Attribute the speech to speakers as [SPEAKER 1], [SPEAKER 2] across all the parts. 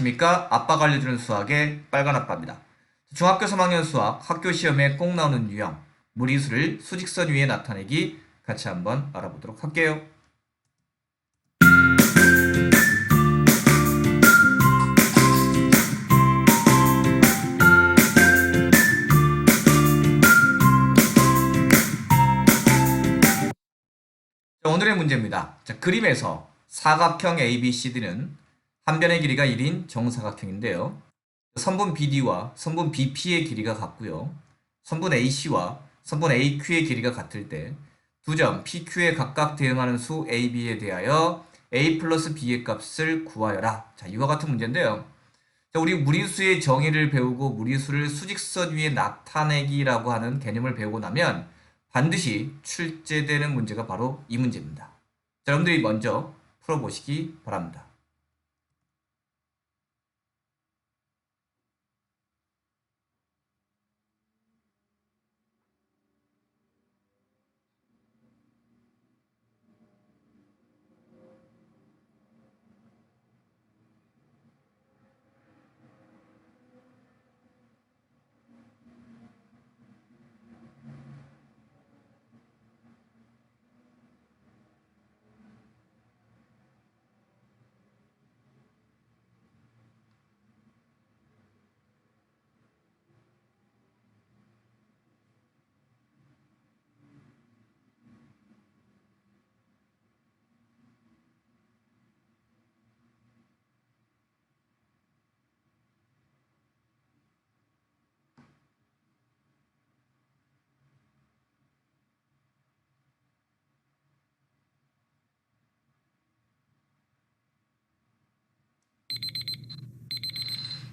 [SPEAKER 1] 안녕하십니까? 아빠가 알려주는 수학의 빨간 아빠입니다. 중학교 3학년 수학 학교 시험에 꼭 나오는 유형 무리수를 수직선 위에 나타내기 같이 한번 알아보도록 할게요. 자, 오늘의 문제입니다. 자, 그림에서 사각형 ABCD는 한 변의 길이가 1인 정사각형인데요. 선분 BD와 선분 BP의 길이가 같고요. 선분 AC와 선분 AQ의 길이가 같을 때 두 점 PQ에 각각 대응하는 수 AB에 대하여 A 플러스 B의 값을 구하여라. 자, 이와 같은 문제인데요. 자, 우리 무리수의 정의를 배우고 무리수를 수직선 위에 나타내기라고 하는 개념을 배우고 나면 반드시 출제되는 문제가 바로 이 문제입니다. 자, 여러분들이 먼저 풀어보시기 바랍니다.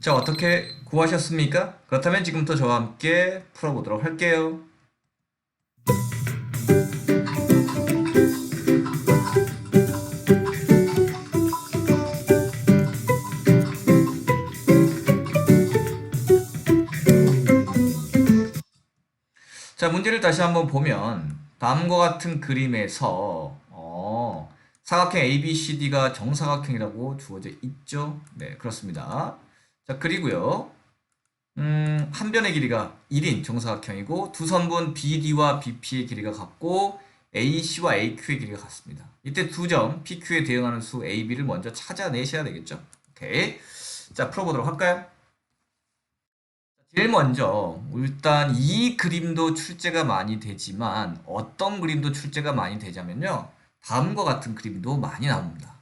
[SPEAKER 1] 자, 어떻게 구하셨습니까? 그렇다면 지금부터 저와 함께 풀어보도록 할게요. 자, 문제를 다시 한번 보면 다음과 같은 그림에서 어, 사각형 ABCD가 정사각형이라고 주어져 있죠. 네, 그렇습니다. 자, 그리고요. 음, 한 변의 길이가 1인 정사각형이고 두 선분 BD와 BP의 길이가 같고 AC와 AQ의 길이가 같습니다. 이때 두 점 PQ에 대응하는 수 AB를 먼저 찾아내셔야 되겠죠. 오케이. 자, 풀어보도록 할까요? 제일 먼저 일단 이 그림도 출제가 많이 되지만 어떤 그림도 출제가 많이 되자면요. 다음과 같은 그림도 많이 나옵니다.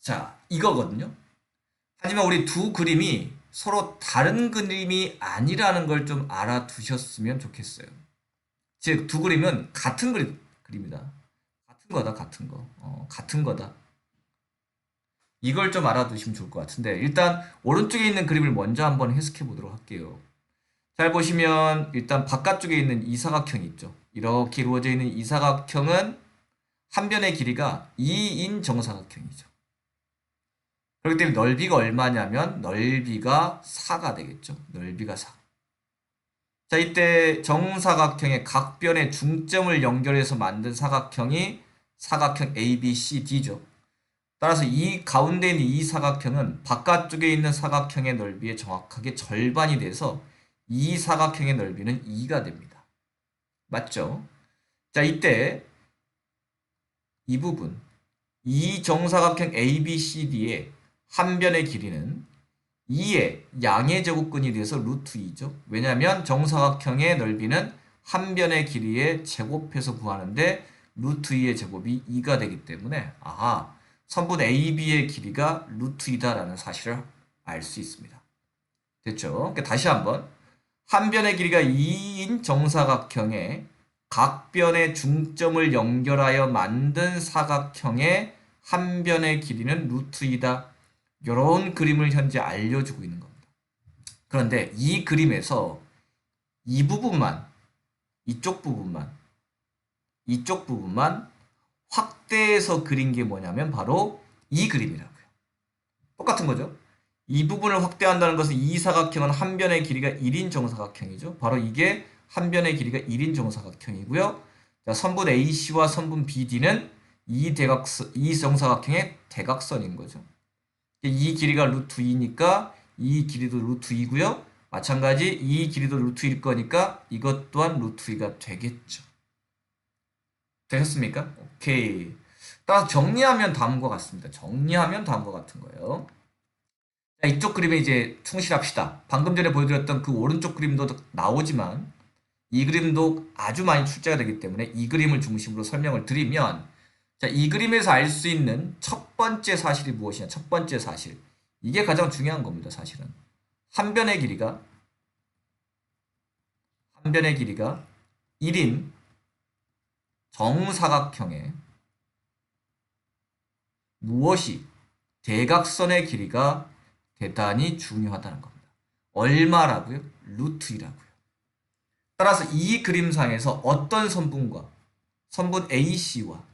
[SPEAKER 1] 자, 이거거든요. 하지만 우리 두 그림이 서로 다른 그림이 아니라는 걸 좀 알아두셨으면 좋겠어요. 즉, 두 그림은 같은 그림, 그림이다. 같은 거다, 같은 거. 어, 같은 거다. 이걸 좀 알아두시면 좋을 것 같은데, 일단 오른쪽에 있는 그림을 먼저 한번 해석해 보도록 할게요. 잘 보시면, 일단 바깥쪽에 있는 이 사각형이 있죠. 이렇게 이루어져 있는 이 사각형은 한 변의 길이가 2인 정사각형이죠. 그렇기 때문에 넓이가 얼마냐면 넓이가 4가 되겠죠. 넓이가 4. 자, 이때 정사각형의 각변의 중점을 연결해서 만든 사각형이 사각형 ABCD죠. 따라서 이 가운데 있는 이 사각형은 바깥쪽에 있는 사각형의 넓이의 정확하게 절반이 돼서 이 사각형의 넓이는 2가 됩니다. 맞죠? 자, 이때 이 부분 이 정사각형 ABCD의 한 변의 길이는 2의 양의 제곱근이 돼서 루트 2죠. 왜냐하면 정사각형의 넓이는 한 변의 길이에 제곱해서 구하는데 루트 2의 제곱이 2가 되기 때문에 아하 선분 AB의 길이가 루트 2다라는 사실을 알 수 있습니다. 됐죠? 그러니까 다시 한번 한 변의 길이가 2인 정사각형의 각 변의 중점을 연결하여 만든 사각형의 한 변의 길이는 루트 2다. 이런 그림을 현재 알려주고 있는 겁니다. 그런데 이 그림에서 이 부분만, 이쪽 부분만, 이쪽 부분만 확대해서 그린 게 뭐냐면 바로 이 그림이라고요. 똑같은 거죠. 이 부분을 확대한다는 것은 이 사각형은 한 변의 길이가 1인 정사각형이죠. 바로 이게 한 변의 길이가 1인 정사각형이고요. 자, 선분 AC와 선분 BD는 이 대각선, 이 정사각형의 대각선인 거죠. 이 길이가 루트 2니까 이 길이도 루트 2고요. 마찬가지 이 길이도 루트 1일 거니까 이것 또한 루트 2가 되겠죠. 되셨습니까? 오케이. 따라서 정리하면 다음과 같습니다. 정리하면 다음과 같은 거예요. 자, 이쪽 그림에 이제 충실합시다. 방금 전에 보여드렸던 그 오른쪽 그림도 나오지만 이 그림도 아주 많이 출제가 되기 때문에 이 그림을 중심으로 설명을 드리면 자, 이 그림에서 알 수 있는 첫 번째 사실이 무엇이냐? 첫 번째 사실. 이게 가장 중요한 겁니다, 사실은. 한 변의 길이가 한 변의 길이가 1인 정사각형의 무엇이 대각선의 길이가 대단히 중요하다는 겁니다. 얼마라고요? 루트 2라고요. 따라서 이 그림상에서 어떤 선분과 선분 AC와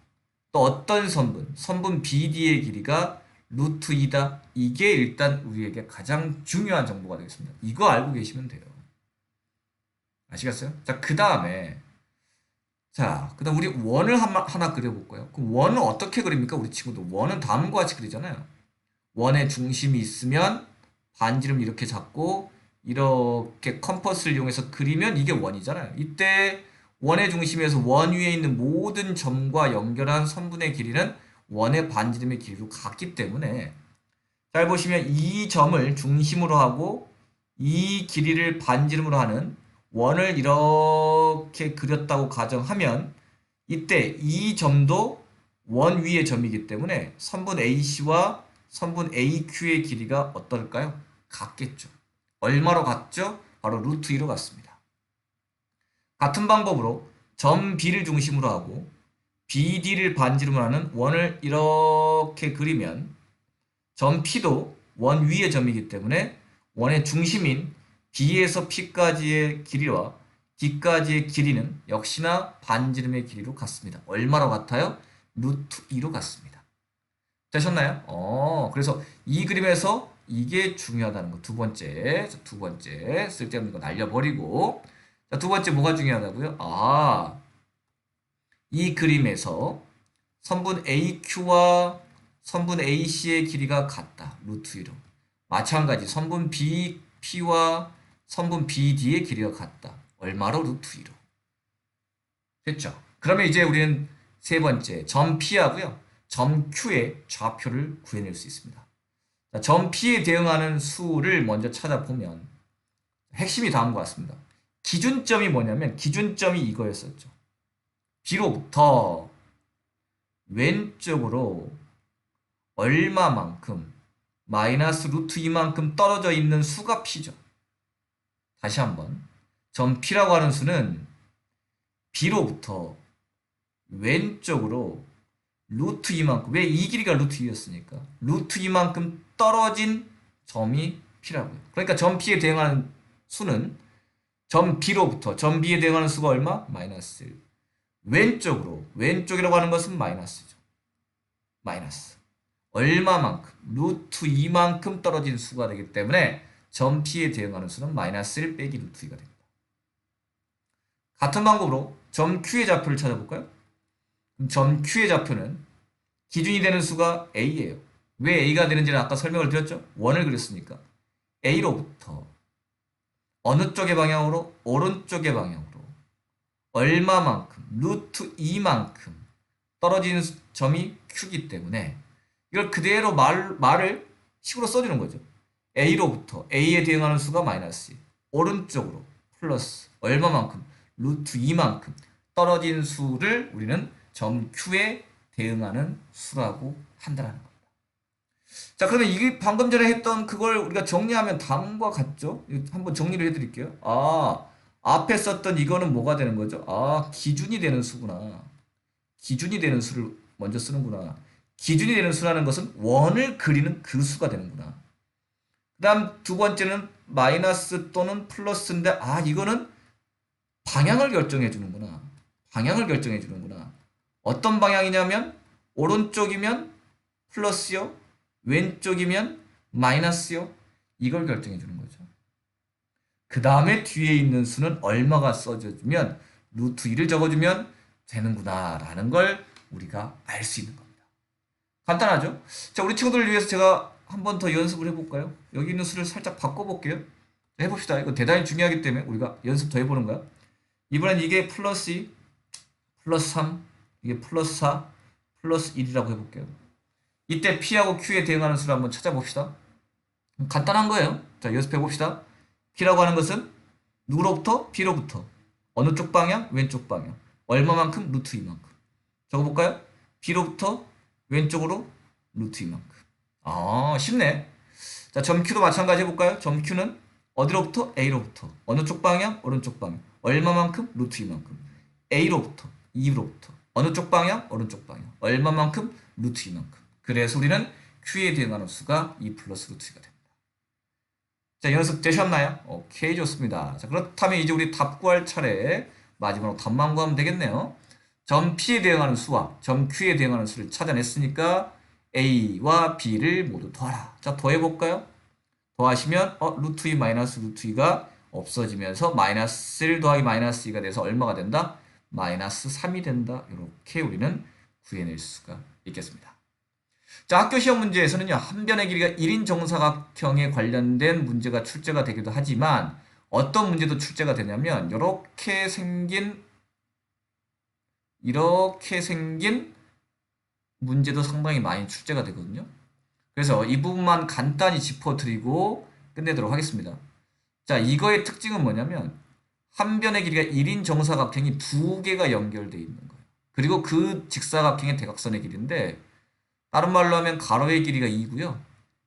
[SPEAKER 1] 또 어떤 선분, 선분 BD의 길이가 루트 2다. 이게 일단 우리에게 가장 중요한 정보가 되겠습니다. 이거 알고 계시면 돼요. 아시겠어요? 자, 그 다음에 자, 그 다음 우리 원을 하나, 하나 그려볼까요? 그럼 원은 어떻게 그립니까? 우리 친구들. 원은 다음과 같이 그리잖아요. 원의 중심이 있으면 반지름 이렇게 잡고 이렇게 컴퍼스를 이용해서 그리면 이게 원이잖아요. 이때 원의 중심에서 원 위에 있는 모든 점과 연결한 선분의 길이는 원의 반지름의 길이로 같기 때문에 잘 보시면 이 점을 중심으로 하고 이 길이를 반지름으로 하는 원을 이렇게 그렸다고 가정하면 이때 이 점도 원 위의 점이기 때문에 선분 AC와 선분 AQ의 길이가 어떨까요? 같겠죠. 얼마로 같죠? 바로 루트 2로 같습니다. 같은 방법으로 점 B를 중심으로 하고 BD를 반지름으로 하는 원을 이렇게 그리면 점 P도 원 위의 점이기 때문에 원의 중심인 B에서 P까지의 길이와 D까지의 길이는 역시나 반지름의 길이로 같습니다. 얼마로 같아요? 루트 2로 같습니다. 되셨나요? 어, 그래서 이 그림에서 이게 중요하다는 거. 두 번째. 자, 두 번째. 쓸데없는 거 날려버리고. 자, 두 번째 뭐가 중요하다고요? 아, 이 그림에서 선분 AQ와 선분 AC의 길이가 같다. 루트 1로. 마찬가지 선분 BP와 선분 BD의 길이가 같다. 얼마로? 루트 2로. 됐죠? 그러면 이제 우리는 세 번째 점 P하고요. 점 Q의 좌표를 구해낼 수 있습니다. 자, 점 P에 대응하는 수를 먼저 찾아보면 핵심이 다음과 같습니다. 기준점이 뭐냐면 기준점이 이거였었죠. B로부터 왼쪽으로 얼마만큼 마이너스 루트 2만큼 떨어져 있는 수가 P죠. 다시 한번 점 P라고 하는 수는 B로부터 왼쪽으로 루트 2만큼 왜 이 길이가 루트 2였으니까 루트 2만큼 떨어진 점이 P라고요. 그러니까 점 P에 대응하는 수는 점 B로부터 점 B에 대응하는 수가 얼마? 마이너스 1. 왼쪽으로 왼쪽이라고 하는 것은 마이너스죠. 마이너스. 얼마만큼? 루트 2만큼 떨어진 수가 되기 때문에 점 P에 대응하는 수는 마이너스 1 빼기 루트 2가 됩니다. 같은 방법으로 점 Q의 좌표를 찾아볼까요? 점 Q의 좌표는 기준이 되는 수가 A예요. 왜 A가 되는지는 아까 설명을 드렸죠? 원을 그렸으니까. A로부터 어느 쪽의 방향으로? 오른쪽의 방향으로. 얼마만큼? 루트 2만큼 떨어지는 점이 Q기 때문에 이걸 그대로 말, 말을 식으로 써주는 거죠. A로부터 A에 대응하는 수가 마이너스 2. 오른쪽으로 플러스 얼마만큼? 루트 2만큼 떨어진 수를 우리는 점 Q에 대응하는 수라고 한다는 겁니다. 자, 그러면 이게 방금 전에 했던 그걸 우리가 정리하면 다음과 같죠? 한번 정리를 해드릴게요. 아, 앞에 썼던 이거는 뭐가 되는 거죠? 아, 기준이 되는 수구나. 기준이 되는 수를 먼저 쓰는구나. 기준이 되는 수라는 것은 원을 그리는 그 수가 되는구나. 그 다음 두 번째는 마이너스 또는 플러스인데, 아, 이거는 방향을 결정해 주는구나. 방향을 결정해 주는구나. 어떤 방향이냐면, 오른쪽이면 플러스요, 왼쪽이면 마이너스요. 이걸 결정해 주는 거죠. 그 다음에 뒤에 있는 수는 얼마가 써져주면 루트 2를 적어주면 되는구나 라는 걸 우리가 알 수 있는 겁니다. 간단하죠? 자, 우리 친구들을 위해서 제가 한 번 더 연습을 해볼까요? 여기 있는 수를 살짝 바꿔볼게요. 자, 해봅시다. 이거 대단히 중요하기 때문에 우리가 연습 더 해보는 거야. 이번엔 이게 플러스 2, 플러스 3, 이게 플러스 4, 플러스 1이라고 해볼게요. 이때 P하고 Q에 대응하는 수를 한번 찾아봅시다. 간단한 거예요. 자, 연습해봅시다. P라고 하는 것은 누구로부터? B로부터. 어느 쪽 방향? 왼쪽 방향. 얼마만큼? 루트 이만큼. 적어볼까요? B로부터 왼쪽으로 루트 이만큼. 아, 쉽네. 자, 점 Q도 마찬가지 해볼까요? 점 Q는 어디로부터? A로부터. 어느 쪽 방향? 오른쪽 방향. 얼마만큼? 루트 이만큼. A로부터, 2로부터. 어느 쪽 방향? 오른쪽 방향. 얼마만큼? 루트 이만큼. 그래서 우리는 Q에 대응하는 수가 2 플러스 루트 2가 됩니다. 자, 연습 되셨나요? 오케이, 좋습니다. 자, 그렇다면 이제 우리 답 구할 차례 마지막으로 답만 구하면 되겠네요. 점 P에 대응하는 수와 점 Q에 대응하는 수를 찾아냈으니까 A와 B를 모두 더하라. 자, 더해볼까요? 더하시면 어, 루트 2 마이너스 루트 2가 없어지면서 마이너스 1 더하기 마이너스 2가 돼서 얼마가 된다? 마이너스 3이 된다. 이렇게 우리는 구해낼 수가 있겠습니다. 자, 학교 시험 문제에서는요, 한 변의 길이가 1인 정사각형에 관련된 문제가 출제가 되기도 하지만 어떤 문제도 출제가 되냐면 이렇게 생긴 이렇게 생긴 문제도 상당히 많이 출제가 되거든요. 그래서 이 부분만 간단히 짚어드리고 끝내도록 하겠습니다. 자, 이거의 특징은 뭐냐면 한 변의 길이가 1인 정사각형이 두 개가 연결되어 있는 거예요. 그리고 그 직사각형의 대각선의 길이인데 다른 말로 하면 가로의 길이가 2고요.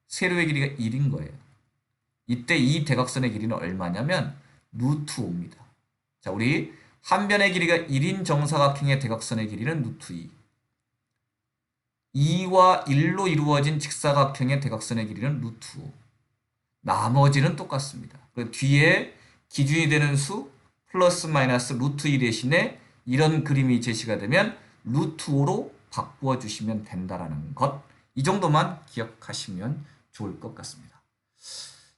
[SPEAKER 1] 세로의 길이가 1인 거예요. 이때 이 대각선의 길이는 얼마냐면 루트 5입니다. 자, 우리 한 변의 길이가 1인 정사각형의 대각선의 길이는 루트 2. 2와 1로 이루어진 직사각형의 대각선의 길이는 루트 5. 나머지는 똑같습니다. 그 뒤에 기준이 되는 수 플러스 마이너스 루트 2 대신에 이런 그림이 제시가 되면 루트 5로 바꾸어 주시면 된다라는 것. 이 정도만 기억하시면 좋을 것 같습니다.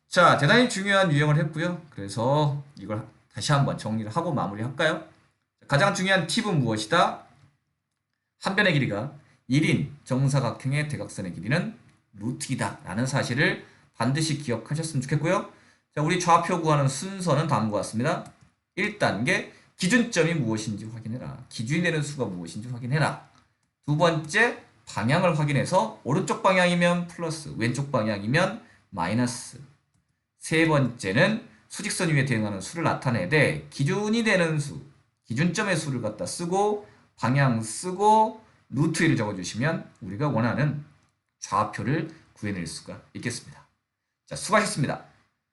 [SPEAKER 1] 자, 대단히 중요한 유형을 했고요. 그래서 이걸 다시 한번 정리를 하고 마무리할까요? 가장 중요한 팁은 무엇이다? 한 변의 길이가 1인 정사각형의 대각선의 길이는 루트이다 라는 사실을 반드시 기억하셨으면 좋겠고요. 자, 우리 좌표 구하는 순서는 다음과 같습니다. 1단계 기준점이 무엇인지 확인해라. 기준이 되는 수가 무엇인지 확인해라. 두 번째 방향을 확인해서 오른쪽 방향이면 플러스, 왼쪽 방향이면 마이너스. 세 번째는 수직선 위에 대응하는 수를 나타내되 기준이 되는 수, 기준점의 수를 갖다 쓰고 방향 쓰고 루트 1을 적어주시면 우리가 원하는 좌표를 구해낼 수가 있겠습니다. 자, 수고하셨습니다.